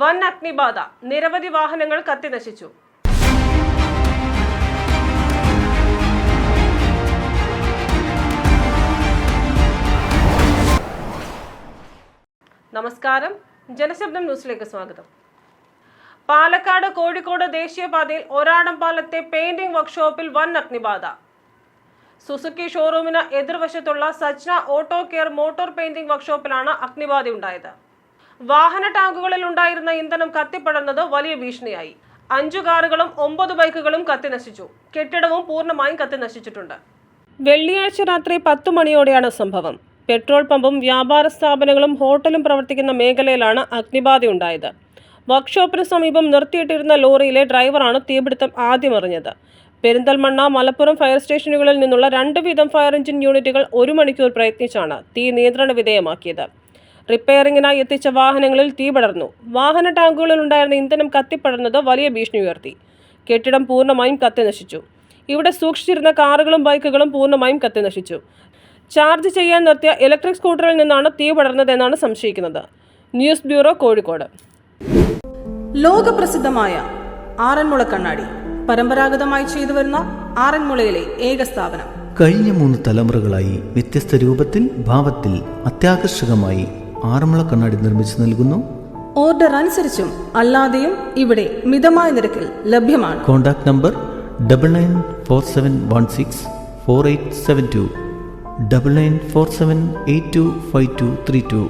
വൻ അഗ്നിബാധ. നിരവധി വാഹനങ്ങൾ കത്തിനശിച്ചു. നമസ്കാരം. ജനശബ്ദം ന്യൂസിലേക്ക് സ്വാഗതം. പാലക്കാട് കോഴിക്കോട് ദേശീയപാതയിൽ ഒരാടം പാലത്തെ പെയിന്റിംഗ് വർക്ക്ഷോപ്പിൽ വൻ അഗ്നിബാധ. സുസുക്കി ഷോറൂമിന് എതിർവശത്തുള്ള Sajna auto care motor painting വർക്ക്ഷോപ്പിലാണ് അഗ്നിബാധയുണ്ടായത്. വാഹന ടാങ്കുകളിൽ ഉണ്ടായിരുന്ന ഇന്ധനം കത്തിപ്പടർന്നത് വലിയ ഭീഷണിയായി. അഞ്ചു കാറുകളും ഒമ്പത് ബൈക്കുകളും കത്തിനശിച്ചു കെട്ടിടവും പൂർണമായും കത്തിനശിച്ചിട്ടുണ്ട് വെള്ളിയാഴ്ച രാത്രി പത്തു മണിയോടെയാണ് സംഭവം. പെട്രോൾ പമ്പും വ്യാപാര സ്ഥാപനങ്ങളും ഹോട്ടലും പ്രവർത്തിക്കുന്ന മേഖലയിലാണ് അഗ്നിബാധ അഗ്നിബാധയുണ്ടായത് വർക്ക്ഷോപ്പിന് സമീപം നിർത്തിയിട്ടിരുന്ന ലോറിയിലെ ഡ്രൈവറാണ് തീപിടുത്തം ആദ്യം അറിഞ്ഞത്. പെരിന്തൽമണ്ണ മലപ്പുറം ഫയർ സ്റ്റേഷനുകളിൽ നിന്നുള്ള രണ്ട് വീതം ഫയർ എഞ്ചിൻ യൂണിറ്റുകൾ ഒരു മണിക്കൂർ പ്രയത്നിച്ചാണ് തീ നിയന്ത്രണ വിധേയമാക്കിയത്. റിപ്പയറിംഗിനായി എത്തിച്ച വാഹനങ്ങളിൽ തീ പടർന്നു. വാഹന ടാങ്കുകളിൽ ഉണ്ടായിരുന്ന ഇന്ധനം കത്തിപ്പടർന്നത് വലിയ ഭീഷണി ഉയർത്തി. കെട്ടിടം പൂർണമായും കത്തിനശിച്ചു ഇവിടെ സൂക്ഷിച്ചിരുന്ന കാറുകളും ബൈക്കുകളും പൂർണമായും കത്തിനശിച്ചു ചാർജ് ചെയ്യാൻ നിർത്തിയ ഇലക്ട്രിക് സ്കൂട്ടറിൽ നിന്നാണ് തീ പടർന്നതെന്നാണ് സംശയിക്കുന്നത്. News bureau Kozhikode. ലോകപ്രസിദ്ധമായ ആറന്മുള കണ്ണാടി. പരമ്പരാഗതമായി ചെയ്തു വരുന്ന ആറന്മുളയിലെ ഏക സ്ഥാപനം. കഴിഞ്ഞ മൂന്ന് തലമുറകളായി വ്യത്യസ്ത രൂപത്തിൽ ഭാവത്തിൽ അത്യാകർഷകമായി ആറന്മുള കണ്ണാടി നിർമ്മിച്ചു നൽകുന്നു. ഓർഡർ അനുസരിച്ചും അല്ലാതെയും ഇവിടെ മിതമായ നിരക്കിൽ ലഭ്യമാണ്. Contact number double nine four seven one six four eight seven two double nine four seven eight two five two three two